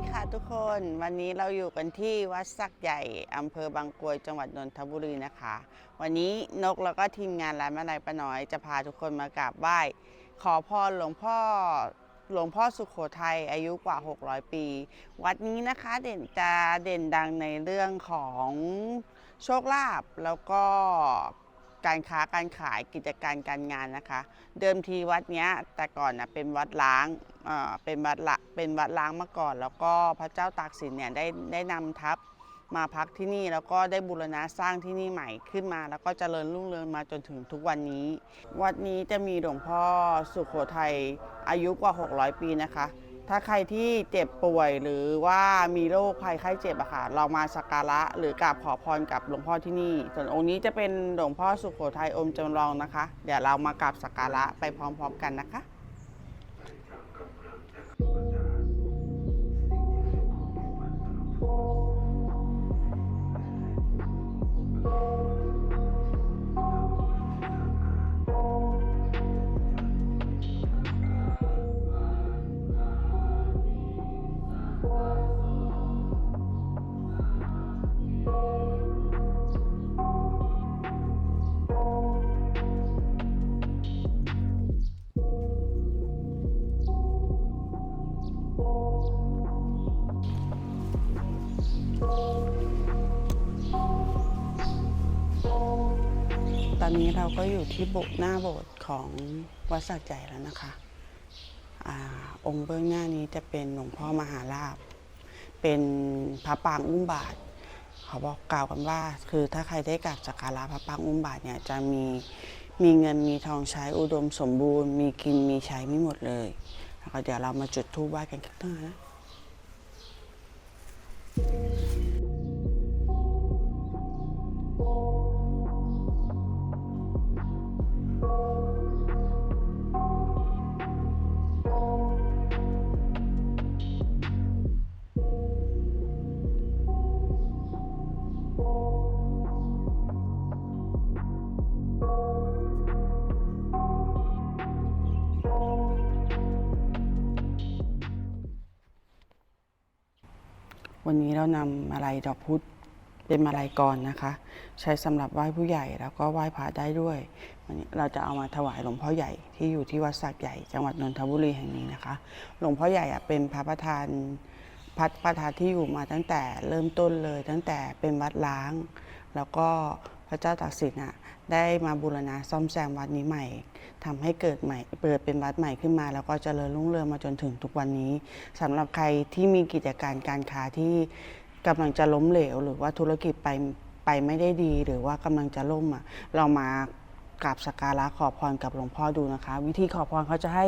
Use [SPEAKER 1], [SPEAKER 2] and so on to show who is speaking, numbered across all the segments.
[SPEAKER 1] วัสดีค่ะทุกคนวันนี้เราอยู่กันที่วัดสักใหญ่อำเภอบางกรวยจังหวัดนนทบุรีนะคะ วันนี้นกแล้วก็ทีมงานร้านแม่ไรป้าน้อยจะพาทุกคนมากราบไหว้ขอพรหลวงพ่อหลวงพ่อสุขโขทัยอายุกว่า 600 ปี วัดนี้นะคะเด่นจะเด่นดังในเรื่องของโชคลาภแล้วก็ การค้าการขายกิจการการงานนะคะ เดิมทีวัดเนี้ยแต่ก่อนนะเป็นวัดล้างเอ่อเป็นวัดละเป็นวัดล้างมาก่อน แล้วก็พระเจ้าตากสินเนี่ยได้ได้นำทัพมาพักที่นี่แล้วก็ได้บูรณะสร้างที่นี่ใหม่ขึ้นมา แล้วก็เจริญรุ่งเรืองมาจนถึงทุกวันนี้ วัดนี้จะมีหลวงพ่อสุขโขทัยอายุกว่า 600 ปีนะคะ ถ้าใครที่เจ็บป่วยหรือว่ามีโรคภัยไข้เจ็บอะค่ะเรามาสักการะหรือกราบขอพรกับหลวงพ่อที่นี่ ส่วนองค์นี้จะเป็นหลวงพ่อสุขโขทัยอมจำลองนะคะ เดี๋ยวเรามากราบสักการะไปพร้อมๆกันนะคะ อนนี้เราก็อยู่ที่โบสถ์หน้าโบสถ์ของวัดสักใจแล้วนะคะอาองค์เบื้องหน้านี้จะเป็นหลวงพ่อมหาลาภเป็นพระปางอุ้มบาทเขาบอกกล่าวกันว่า คือถ้าใครได้กราบสักการะพระปางอุ้มบาทเนี่ยจะมีมีเงินมีทองใช้อุดมสมบูรณ์ มีกินมีใช้ไม่หมดเลยแล้วก็เดี๋ยวเรามาจุดธูปไหว้กันข้างหน้านะ วันนี้เรานำมาลัยดอกพุธเป็นมาลัยกรนะคะ ใช้สำหรับไหว้ผู้ใหญ่แล้วก็ไหว้พระได้ด้วย วันนี้เราจะเอามาถวายหลวงพ่อใหญ่ที่อยู่ที่วัดสักใหญ่จังหวัดนนทบุรีแห่งนี้นะคะ หลวงพ่อใหญ่เป็นพระประธานพัดประธานที่อยู่มาตั้งแต่เริ่มต้นเลย ตั้งแต่เป็นวัดล้าง แล้วก็พระเจ้าตากสินอะ ได้มาบูรณะซ่อมแซมวัดนี้ใหม่ทำให้เกิดใหม่เปิดเป็นวัดใหม่ขึ้นมา แล้วก็เจริญรุ่งเรืองมาจนถึงทุกวันนี้สำหรับใครที่มีกิจการการค้าที่กำลังจะล้มเหลว หรือว่าธุรกิจไปไปไม่ได้ดี หรือว่ากำลังจะล่มอะเรามากราบสักการะขอพรกับหลวงพ่อดูนะคะ วิธีขอพรเขาจะให้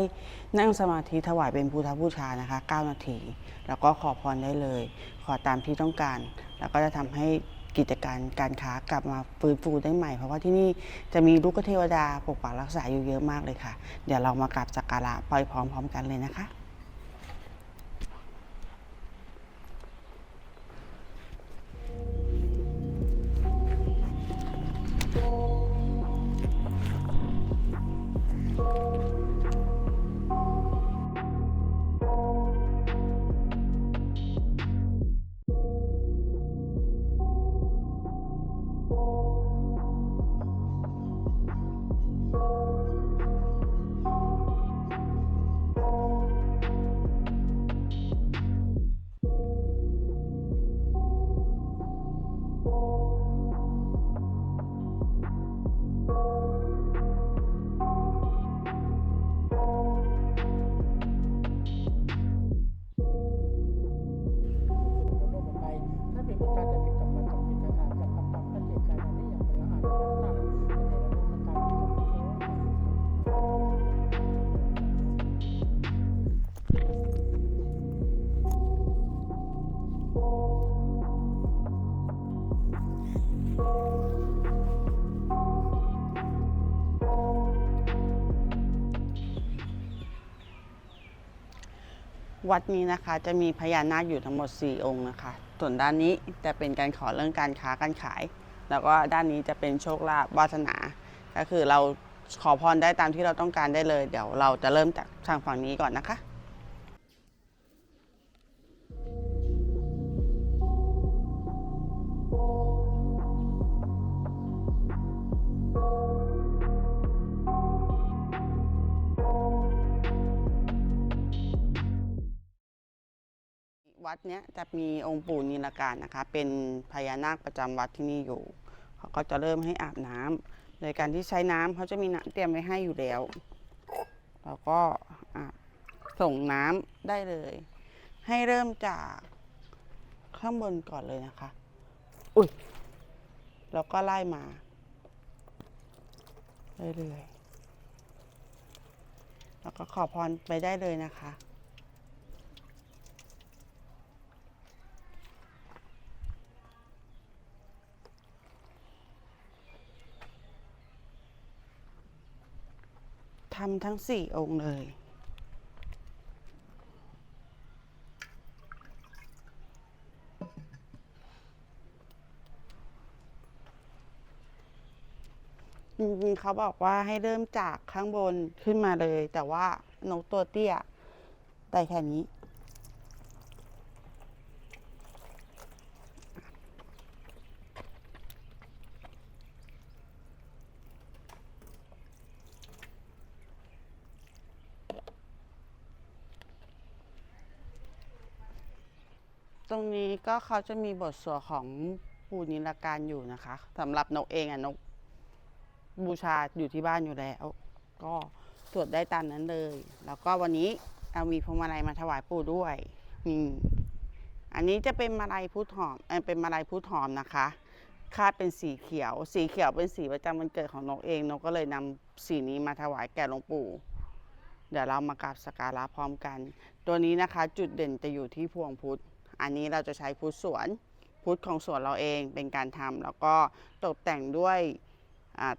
[SPEAKER 1] นั่งสมาธิถวายเป็นพุทธบูชานะคะ 9 นาที แล้วก็ขอพรได้เลย ขอตามที่ต้องการ แล้วก็จะทำให้ กิจการการค้ากลับมาฟื้นฟูได้ใหม่ เพราะว่าที่นี่จะมีลูกเทวดาปกปักรักษาอยู่เยอะมากเลยค่ะ เดี๋ยวเรามากราบสักการะไปพร้อมๆกันเลยนะคะ วัดนี้นะคะจะมีพญานาคอยู่ทั้งหมด 4 องค์นะคะ ส่วนด้านนี้จะเป็นการขอเรื่องการค้าการขาย แล้วก็ด้านนี้จะเป็นโชคลาภวาสนา ก็คือเราขอพรได้ตามที่เราต้องการได้เลย เดี๋ยวเราจะเริ่มจากทางฝั่งนี้ก่อนนะคะ วัดเนี้ยจะมีองค์ปู่นิลการนะคะ เป็นพญานาคประจำวัดที่นี่อยู่เขาก็จะเริ่มให้อาบน้ำโดยการที่ใช้น้ำเขาจะมีน้ำเตรียมไว้ให้อยู่แล้วแล้วก็ส่งน้ำได้เลย ให้เริ่มจากข้างบนก่อนเลยนะคะ อุ้ยแล้วก็ไล่มาเรื่อยๆแล้วก็ขอพรไปได้เลยนะคะ ทำทั้งสี่องค์เลยจริงๆเขาบอกว่าให้เริ่มจากข้างบนขึ้นมาเลย แต่ว่า นกตัวเตี้ยได้แค่นี้ ตรงนี้ก็เขาจะมีบทสวดของปูนิลการอยู่นะคะสำหรับนกเองอะนก บูชาอยู่ที่บ้านอยู่แล้ว ก็สวดได้ตามนั้นเลย แล้วก็วันนี้เอามีพวงมาลัยมาถวายปู่ด้วยนี่อันนี้จะเป็นมาลัยพุทธหอมเป็นมาลัยพุทธหอมนะคะคาดเป็นสีเขียว สีเขียวเป็นสีประจำวันเกิดของนกเองนกก็เลยนำสีนี้มาถวายแก่หลวงปู่ เดี๋ยวเรามากราบสักการะพร้อมกัน ตัวนี้นะคะ จุดเด่นจะอยู่ที่พวงพุทธ อันนี้เราจะใช้พุทธสวน พุทธของสวนเราเองเป็นการทำแล้วก็ตกแต่งด้วย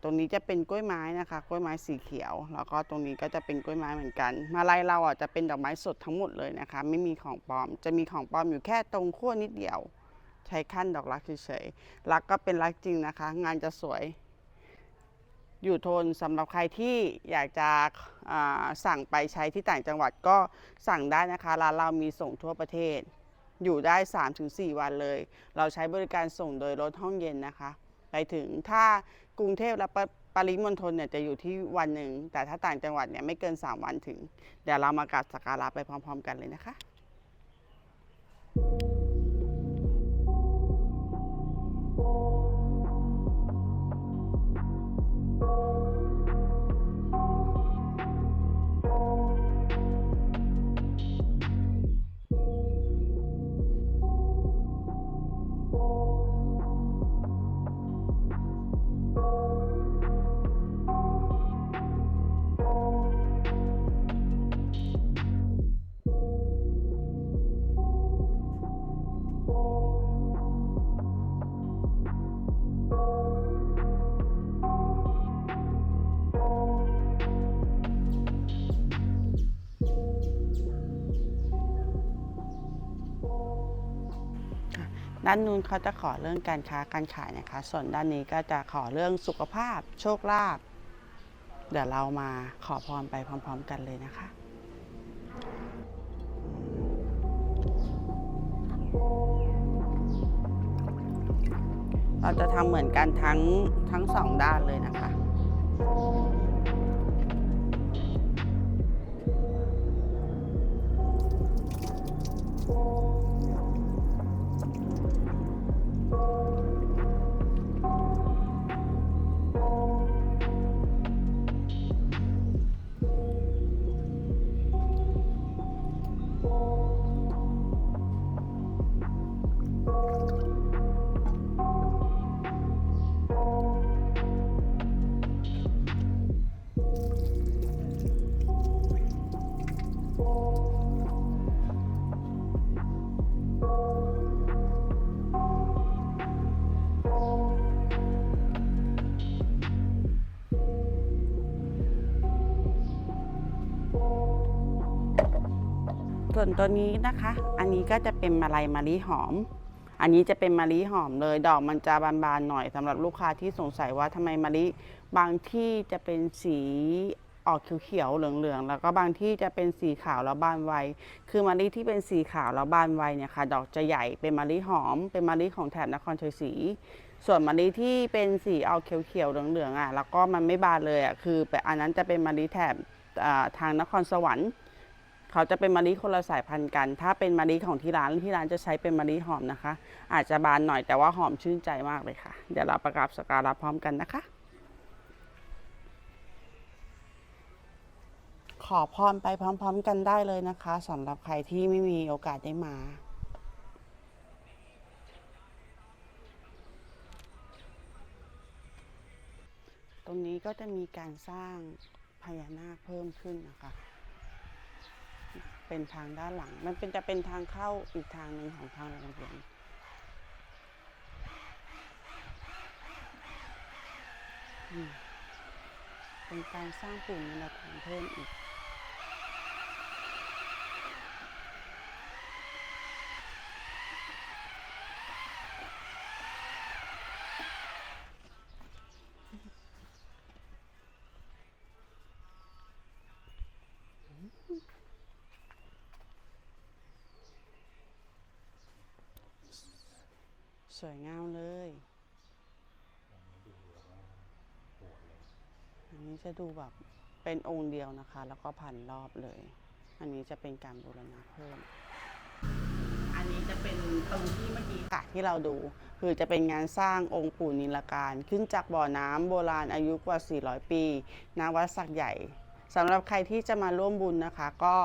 [SPEAKER 1] ตรงนี้จะเป็นกล้วยไม้นะคะกล้วยไม้สีเขียว แล้วก็ตรงนี้ก็จะเป็นกล้วยไม้เหมือนกัน มาลัยเราอะจะเป็นดอกไม้สดทั้งหมดเลยนะคะ ไม่มีของปลอม จะมีของปลอมอยู่แค่ตรงขั้วนิดเดียว ใช้ขั้นดอกรักเฉยๆรักก็เป็นรักจริงนะคะ งานจะสวย อยู่ทนสำหรับใครที่อยากจะสั่งไปใช้ที่ต่างจังหวัดก็สั่งได้นะคะร้านเรามีส่งทั่วประเทศ อยู่ได้ 3-4 วันเลย เราใช้บริการส่งโดยรถห้องเย็นนะคะ ไปถึงถ้ากรุงเทพและปริปริมณฑลเนี่ยจะอยู่ที่วันหนึ่ง แต่ถ้าต่างจังหวัดเนี่ยไม่เกิน 3 วันถึง เดี๋ยวเรามากราบสักการะไปพร้อม ๆ กันเลยนะคะ ด้านนู้นเขาจะขอเรื่องการค้าการขายนะคะ ส่วนด้านนี้ก็จะขอเรื่องสุขภาพ โชคลาภเดี๋ยวเรามาขอพรไปพร้อม ๆ กันเลยนะคะเราจะทำเหมือนกันทั้งทั้งสองด้านเลยนะคะ วนตัวนี้นะคะ อันนี้ก็จะเป็นมาลัยมะลิหอม อันนี้จะเป็นมะลิหอมเลย ดอกมันจะบานๆหน่อยสำหรับลูกค้าที่สงสัยว่าทำไมมะลิบางที่จะเป็นสีออกเขียวๆเหลืองๆ แล้วก็บางที่จะเป็นสีขาวแล้วบานไว คือมะลิที่เป็นสีขาวแล้วบานไวเนี่ยค่ะ ดอกจะใหญ่เป็นมะลิหอม เป็นมะลิของแถบนครชัยศรี ส่วนมะลิที่เป็นสีออกเขียวๆเหลืองๆอะ แล้วก็มันไม่บานเลยอะ คืออันนั้นจะเป็นมะลิแถบทางนครสวรรค์ เขาจะเป็นมะลิคนละสายพันธุ์กัน ถ้าเป็นมะลิของที่ร้านที่ร้านจะใช้เป็นมะลิหอมนะคะ อาจจะบานหน่อยแต่ว่าหอมชื่นใจมากเลยค่ะ เดี๋ยวเราประกาบสกการะพร้อมกันนะคะ ขอพรไปพร้อม ๆ กันได้เลยนะคะสำหรับใครที่ไม่มีโอกาสได้มาตรงนี้ก็จะมีการสร้างพญานาคเพิ่มขึ้นนะคะ เป็นทางด้านหลัง มันเป็นจะเป็นทางเข้าอีกทางหนึ่งของทางโรงเรียนเป็นการสร้างปุ่มในฐานเพิ่มอีก ส วยงามเลยอันนี้จะดูแบบเป็นองค์เดียวนะคะ แล้วก็พันรอบเลย อันนี้จะเป็นการบูรณะเพิ่ม อันนี้จะเป็นตรงที่เมื่อกี้ค่ะที่เราดู คือจะเป็นงานสร้างองค์ปู่นิลการขึ้นจากบ่อน้ำโบราณอายุกว่า 400 ปีณวัดสักใหญ่สำหรับใครที่จะมาร่วมบุญนะคะ ก็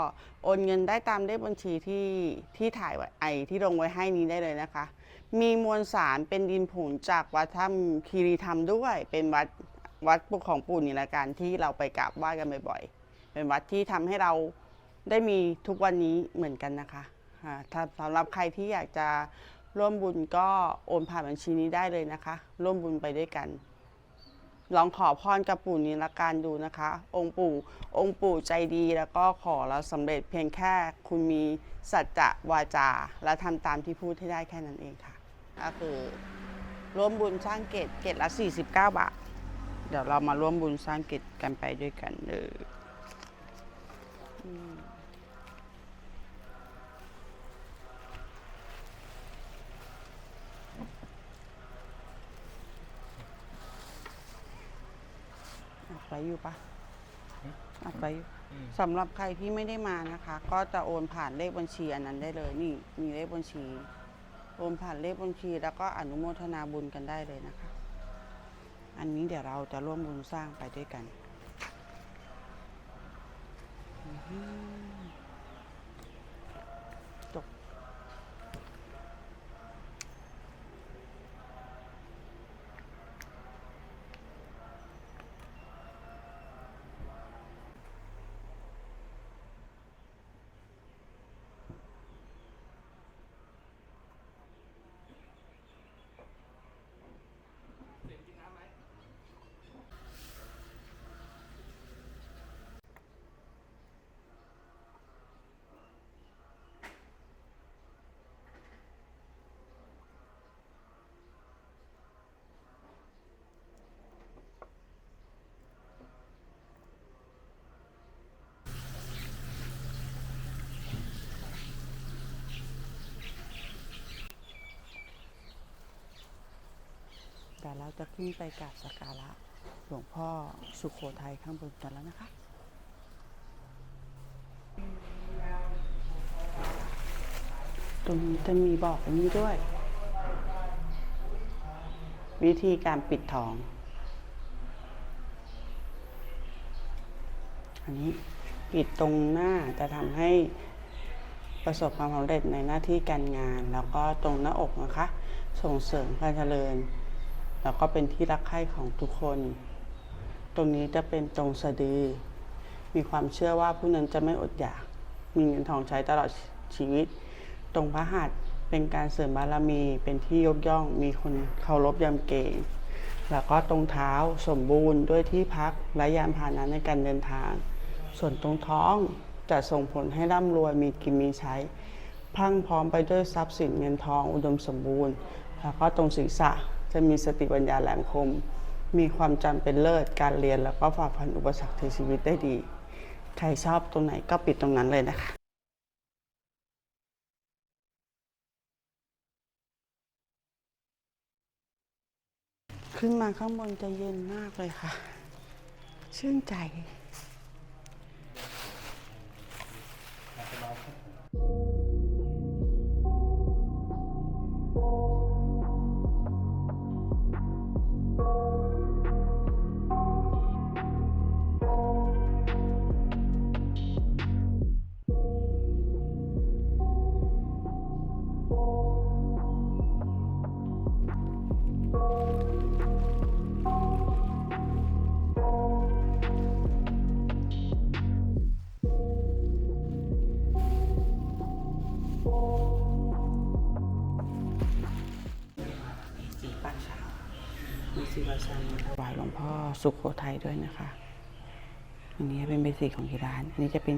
[SPEAKER 1] โอนเงินได้ตามเลขบัญชีที่ที่ถ่ายไว้ไอที่ลงไว้ให้นี้ได้เลยนะคะ มีมวลสารเป็นดินผงจากวัดถ้ำคีรีธรรมด้วย เป็นวัดวัดปุกของปู่นิลการที่เราไปกราบไหว้กันบ่อยๆ เป็นวัดที่ทำให้เราได้มีทุกวันนี้เหมือนกันนะคะถ้าสำหรับใครที่อยากจะร่วมบุญก็โอนผ่านบัญชีนี้ได้เลยนะคะ ร่วมบุญไปด้วยกัน ลองขอพรกับปู่นิลการดูนะคะ องค์ปู่องค์ปู่ใจดีแล้วก็ขอแล้วสำเร็จเพียงแค่คุณมีสัจจะวาจา และทำตามที่พูดให้ได้แค่นั้นเองค่ะ ก็คือร่วมบุญสร้างเกตเกตละ 49 บาท เดี๋ยวเรามาร่วมบุญสร้างเกตกันไปด้วยกันเลยอืมอัดไว้อยู่ปะอัดไว้อยู่สำหรับใครที่ไม่ได้มานะคะ ก็จะโอนผ่านเลขบัญชีอันนั้นได้เลย นี่มีเลขบัญชี โอนผ่านเลขบัญชี แล้วก็อนุโมทนาบุญกันได้เลยนะคะ อันนี้เดี๋ยวเราจะร่วมบุญสร้างไปด้วยกัน Mm-hmm. เดี๋ยวเราจะขึ้นไปกราบสักการะหลวงพ่อสุขโขทัยข้างบนกันแล้วนะคะตรงนี้จะมีบอกอันนี้ด้วย วิธีการปิดทอง อันนี้ปิดตรงหน้าจะทำให้ประสบความสำเร็จในหน้าที่การงาน แล้วก็ตรงหน้าอกนะคะ ส่งเสริมการเจริญ แล้วก็เป็นที่รักใคร่ของทุกคน ตรงนี้จะเป็นตรงสะดือ มีความเชื่อว่าผู้นั้นจะไม่อดอยาก มีเงินทองใช้ตลอดชีวิต ตรงพระหัตถ์เป็นการเสริมบารมี เป็นที่ยกย่อง มีคนเคารพยำเกรงแล้วก็ตรงเท้าสมบูรณ์ด้วยที่พักและยานพาหนะในการเดินทาง ส่วนตรงท้องจะส่งผลให้ร่ำรวยมีกินมีใช้พรั่งพร้อมไปด้วยทรัพย์สินเงินทองอุดมสมบูรณ์ แล้วก็ตรงศีรษะ จะมีสติปัญญาแหลมคม มีความจำเป็นเลิศการเรียนแล้วก็ฝ่าฟันอุปสรรคในชีวิตได้ดี ใครชอบตรงไหนก็ปิดตรงนั้นเลยนะคะขึ้นมาข้างบนจะเย็นมากเลยค่ะ ชื่นใจ สุขโขทัยด้วยนะคะอันนี้เป็นใบสีของที่ร้าน อันนี้จะเป็น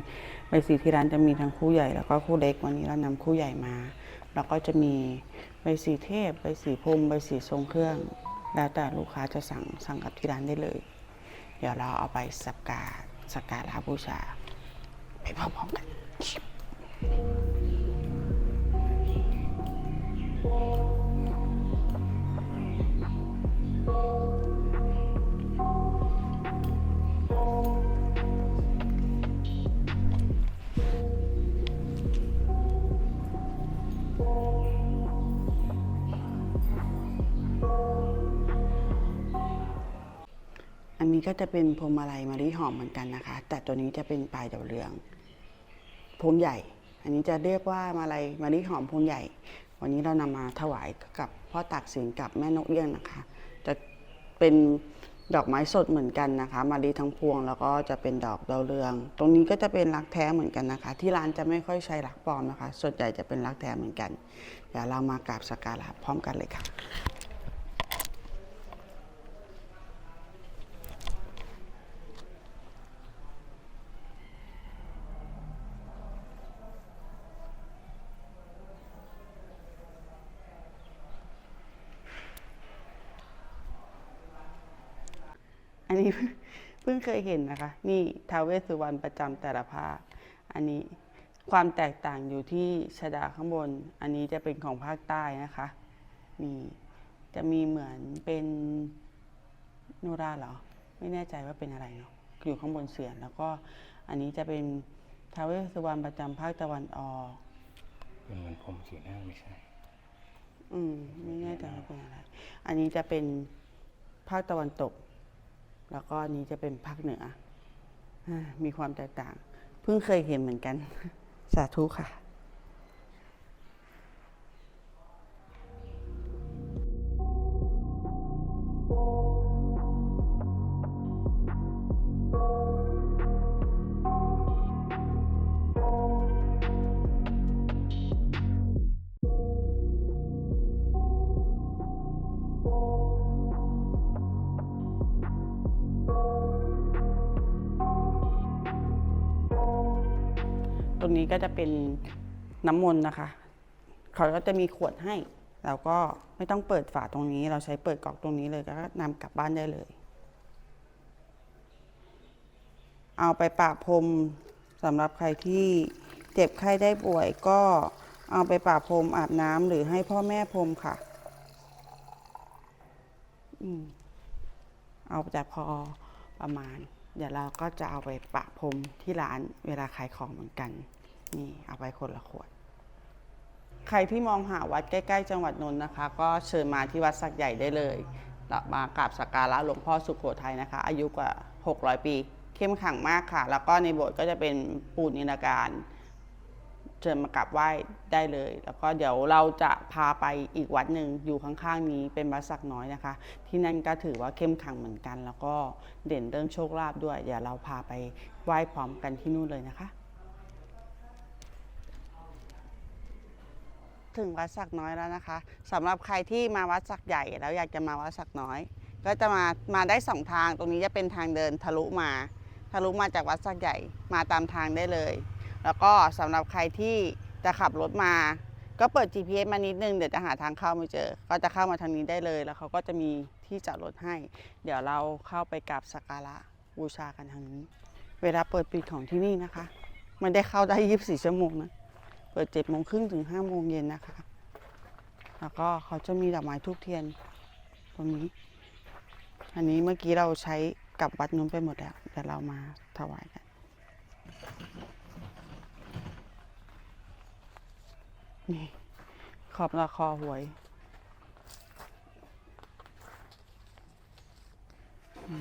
[SPEAKER 1] ใบสีที่ร้านจะมีทั้งคู่ใหญ่แล้วก็คู่เล็ก วันนี้เรานำคู่ใหญ่มา แล้วก็จะมีใบสีเทพ ใบสีพรมใบสีทรงเครื่อง แล้วแต่ลูกค้าจะสั่งสั่งกับที่ร้านได้เลย เดี๋ยวเราเอาไปสักการสักการะบูชา ไปพร้อมๆกัน นี้ก็จะเป็นพวงมาลัยมะลิหอมเหมือนกันนะคะ แต่ตัวนี้จะเป็นปลายดาวเรืองพวงใหญ่ อันนี้จะเรียกว่ามาลัยมะลิหอมพวงใหญ่ วันนี้เรานำมาถวายกับพ่อตากสินกับแม่นกเอี้ยงนะคะ จะเป็นดอกไม้สดเหมือนกันนะคะมาลีทั้งพวงแล้วก็จะเป็นดอกดาวเรือง ตรงนี้ก็จะเป็นรักแท้เหมือนกันนะคะ ที่ร้านจะไม่ค่อยใช้รักปลอมนะคะ ส่วนใหญ่จะเป็นรักแท้เหมือนกัน เดี๋ยวเรามากราบสักการะพร้อมกันเลยค่ะ อันนี้ เพิ่งเคยเห็นนะคะ นี่ท้าวเวสสุวรรณประจำแต่ละภาค อันนี้ความแตกต่างอยู่ที่ชดาข้างบน อันนี้จะเป็นของภาคใต้นะคะมีจะมีเหมือนเป็นโนราเหรอ ไม่แน่ใจว่าเป็นอะไรเนาะอยู่ข้างบนเสียนแล้วก็อันนี้จะเป็นท้าวเวสสุวรรณประจำภาคตะวันออก
[SPEAKER 2] เป็นเหมือนผมสีหน้าไม่ใช่
[SPEAKER 1] อืมไม่แน่ใจว่าเป็นอะไร อันนี้จะเป็นภาคตะวันตก แล้วก็นี้จะเป็นภาคเหนือ มีความแตกต่าง เพิ่งเคยเห็นเหมือนกัน สาธุค่ะ จะเป็นน้ำมนต์นะคะ เขาก็จะมีขวดให้ เราก็ไม่ต้องเปิดฝาตรงนี้ เราใช้เปิดกล่องตรงนี้เลยก็นำกลับบ้านได้เลย เอาไปปะพรมสำหรับใครที่เจ็บไข้ได้ป่วยก็เอาไปปะพรมอาบน้ำหรือให้พ่อแม่พรมค่ะอเอาแต่พอประมาณ เดี๋ยวเราก็จะเอาไปปะพรมที่ร้านเวลาขายของเหมือนกัน นี่เอาไปคนละขวด ใครที่มองหาวัดใกล้ ๆ จังหวัดนนท์นะคะ ก็เชิญมาที่วัดสักใหญ่ได้เลยลมากราบสักการะหลวงพ่อสุโขทัยนะคะ อายุกว่า 600 ปี เข้มขังมากค่ะ แล้วก็ในโบสถ์ก็จะเป็นปูนินาการ เชิญมากราบไหว้ได้เลย แล้วก็เดี๋ยวเราจะพาไปอีกวัดหนึ่งอยู่ข้างๆนี้เป็นวัดสักน้อยนะคะ ที่นั่นก็ถือว่าเข้มขังเหมือนกัน แล้วก็เด่นเรื่องโชคลาภด้วย เดี๋ยวเราพาไปไหว้พร้อมกันที่นู่นเลยนะคะ ถึงวัดสักน้อยแล้วนะคะสำหรับใครที่มาวัดสักใหญ่แล้วอยากจะมาวัดสักน้อย ก็จะมามาได้สองทาง ตรงนี้จะเป็นทางเดินทะลุมาทะลุมาจากวัดสักใหญ่มาตามทางได้เลย แล้วก็สำหรับใครที่จะขับรถมา ก็เปิด GPS มานิดนึงเดี๋ยวจะหาทางเข้าไม่เจอ ก็จะเข้ามาทางนี้ได้เลยแล้วเขาก็จะมีที่จอดรถให้ เดี๋ยวเราเข้าไปกราบสักการะบูชากันทางนี้ เวลาเปิดปิดของที่นี่นะคะ มันได้เข้าได้ 24 ชั่วโมงนะ เปิดเจ็ดโมงครึ่งถึงห้าโมงเย็นนะคะ แล้วก็เขาจะมีดอกไม้ทูบเทียนตรงนี้ อันนี้เมื่อกี้เราใช้กับวัดนู้นไปหมดแล้วเดี๋ยวเรามาถวายกัน นี่ขอบละคอหวย
[SPEAKER 2] อั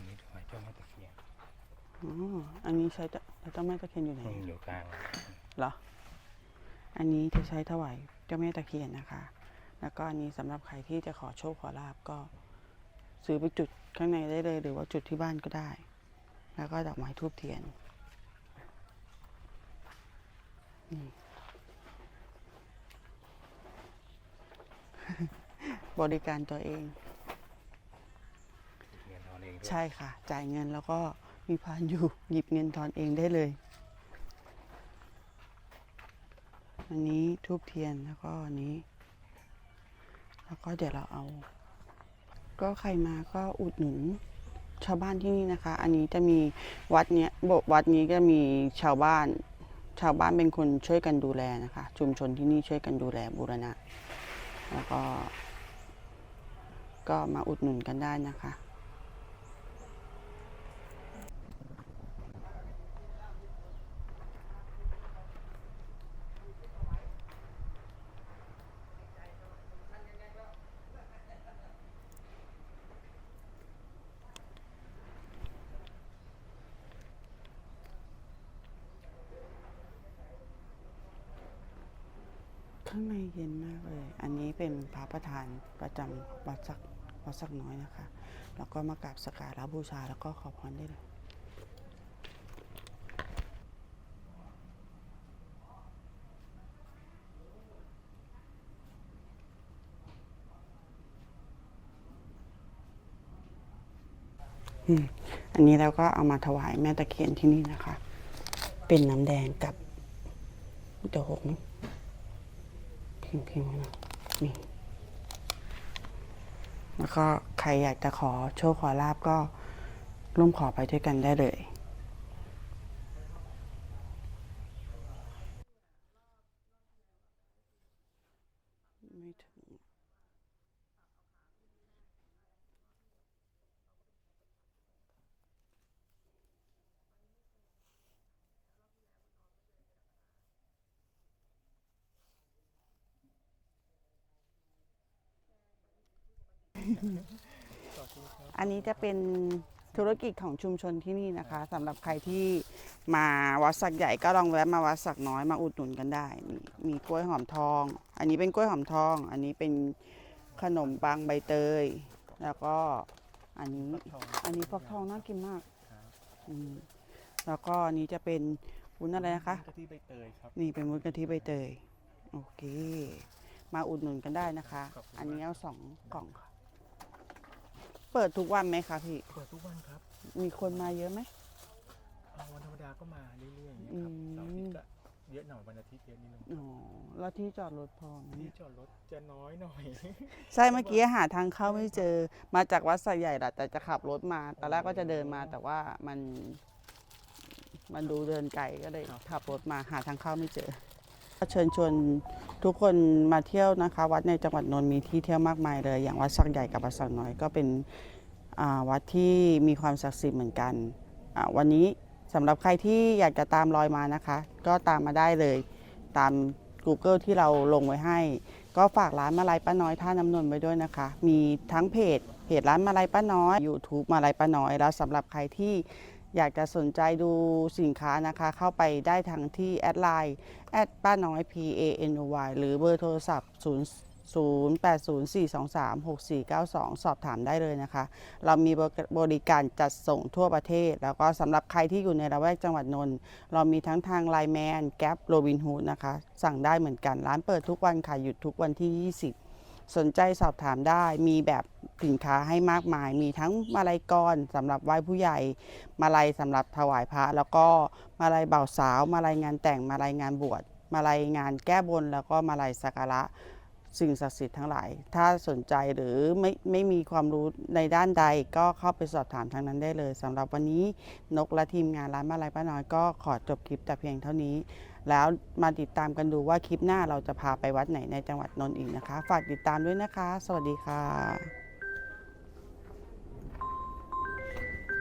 [SPEAKER 2] นนี้ถวายเจ้าแม่ตะเคียน
[SPEAKER 1] อ๋อ อั นนี้ใช้จะเจ้าแม่ตะเคียนอยู่ไหน
[SPEAKER 2] มันอยู่กลาง
[SPEAKER 1] เหรอ อันนี้จะใช้ถวายเจ้าแม่ตะเคียนนะคะ แล้วก็อันนี้สำหรับใครที่จะขอโชคขอลาบก็ ซื้อไปจุดข้างในได้เลย หรือว่าจุดที่บ้านก็ได้ แล้วก็ดอกไม้ทูบเทียนนี่บริการตัวเอง
[SPEAKER 2] เงินทอนเองด้วย
[SPEAKER 1] ใช่ค่ะ จ่ายเงินแล้วก็ มีพานอยู่หยิบเงินทอนเองได้เลย อันนี้ทูบเทียนแล้วก็อันนี้ แล้วก็เดี๋ยวเราเอา ก็ใครมาก็อุดหนุนชาวบ้านที่นี่นะคะ อันนี้จะมีวัดเนี้ยโบสถ์วัดนี้ก็มีชาวบ้าน ชาวบ้านเป็นคนช่วยกันดูแลนะคะ ชุมชนที่นี่ช่วยกันดูแลบูรณะ แล้วก็ ก็มาอุดหนุนกันได้นะคะ ข้างในเย็นมากเลย อันนี้ เป็นพระประธานประจำวัดสักวัดสักน้อยนะคะ แล้วก็มากราบสกการะบูชาแล้วก็ขอพรได้เลยอันนี้เราก็เอามาถวายแม่ตะเคียนที่นี่นะคะ เป็นน้ำแดงกับเดี๋ยวหกมั้งพิมพ์พิมพ์นะ นี่แล้วก็ใครอยากจะขอโชคขอลาบก็ร่วมขอไปด้วยกันได้เลย ไม่ถึง อันนี้จะเป็นธุรกิจของชุมชนที่นี่นะคะสำหรับใครที่มาวัดสักใหญ่ก็ลองแวะมาวัดสักน้อยมาอุดหนุนกันได้มีมีกล้วยหอมทอง อันนี้เป็นกล้วยหอมทอง อันนี้เป็นขนมปังใบเตย แล้วก็อันนี้อันนี้ฟักทองน่ากินมากอืมแล้วก็อันนี้จะเป็นวุ้นอะไรนะคะ
[SPEAKER 2] กะทิใบเตยครับ
[SPEAKER 1] นี่เป็นวุ้นกะทิใบเตย โอเค มาอุดหนุนกันได้นะคะ
[SPEAKER 2] ขอบคุณมาก
[SPEAKER 1] อันนี้เอาสองกล่องค่ะ เปิดทุกวันไหมคะพี่
[SPEAKER 2] เปิดทุกวันครับ
[SPEAKER 1] มีคนมาเยอะไหม
[SPEAKER 2] วันธรรมดาก็มาเรื่อยๆอย่างเงี้ย
[SPEAKER 1] อื
[SPEAKER 2] ครับ
[SPEAKER 1] ม
[SPEAKER 2] เสาร์อาทิตย์ก็เยอะหน่อยวันอาทิตย์เยอะนิดนึง
[SPEAKER 1] อ๋อแล้วที่จอดรถพอไหม
[SPEAKER 2] ที่
[SPEAKER 1] เนี่ย
[SPEAKER 2] จอดรถจะน้อยหน่อย
[SPEAKER 1] ใช่เมื่อกี้หาทางเข้าไม่เจอมาจากวัดสายใหญ่แหละแต่จะขับรถมาตอนแรกก็จะเดินมาแต่ว่ามัน มันดูเดินไกลก็เลย
[SPEAKER 2] ครับ
[SPEAKER 1] ขับรถมาหาทางเข้าไม่เจอ เชิญชวนทุกคนมาเที่ยวนะคะ วัดในจังหวัดนนท์มีที่เที่ยวมากมายเลย อย่างวัดสักใหญ่กับวัดสักน้อยก็เป็นวัดที่มีความศักดิ์สิทธิ์เหมือนกัน วันนี้สำหรับใครที่อยากจะตามรอยมานะคะ ก็ตามมาได้เลยตาม Google ที่เราลงไว้ให้ ก็ฝากร้านมาลายป้าน้อยท่าน้ำนนท์ไว้ด้วยนะคะ มีทั้งเพจเพจร้านมาลายป้าน้อย YouTube มาลายป้าน้อยแล้วสำหรับใครที่ อยากจะสนใจดูสินค้านะคะ เข้าไปได้ทางที่แอดไลน์แอดป้าน้อย P A N O Y หรือเบอร์โทรศัพท์ 0 0 8 0 4 2 3 6 4 9 2 สอบถามได้เลยนะคะ เรามีบริการจัดส่งทั่วประเทศ แล้วก็สำหรับใครที่อยู่ในละแวกจังหวัดนนท์เรามีทั้งทางไลแมนแก๊ปโรบินฮูดนะคะ สั่งได้เหมือนกัน ร้านเปิดทุกวันค่ะหยุดทุกวันที่ 20 สนใจสอบถามได้มีแบบสินค้าให้มากมาย มีทั้งมาลัยกรสำหรับไหว้ผู้ใหญ่ มาลัยสำหรับถวายพระ แล้วก็มาลัยบ่าวสาว มาลัยงานแต่งมาลัยงานบวชมาลัยงานแก้บน แล้วก็มาลัยสักการะสิ่งศักดิ์สิทธิ์ทั้งหลาย ถ้าสนใจหรือไม่ไม่มีความรู้ในด้านใดก็เข้าไปสอบถามทางนั้นได้เลยสำหรับวันนี้นกและทีมงานร้านมาลัยป้าน้อยก็ขอจบคลิปแต่เพียงเท่านี้ แล้วมาติดตามกันดูว่าคลิปหน้าเราจะพาไปวัดไหนในจังหวัดนนท์อีกนะคะ ฝากติดตามด้วยนะคะ สวัสดีค่ะ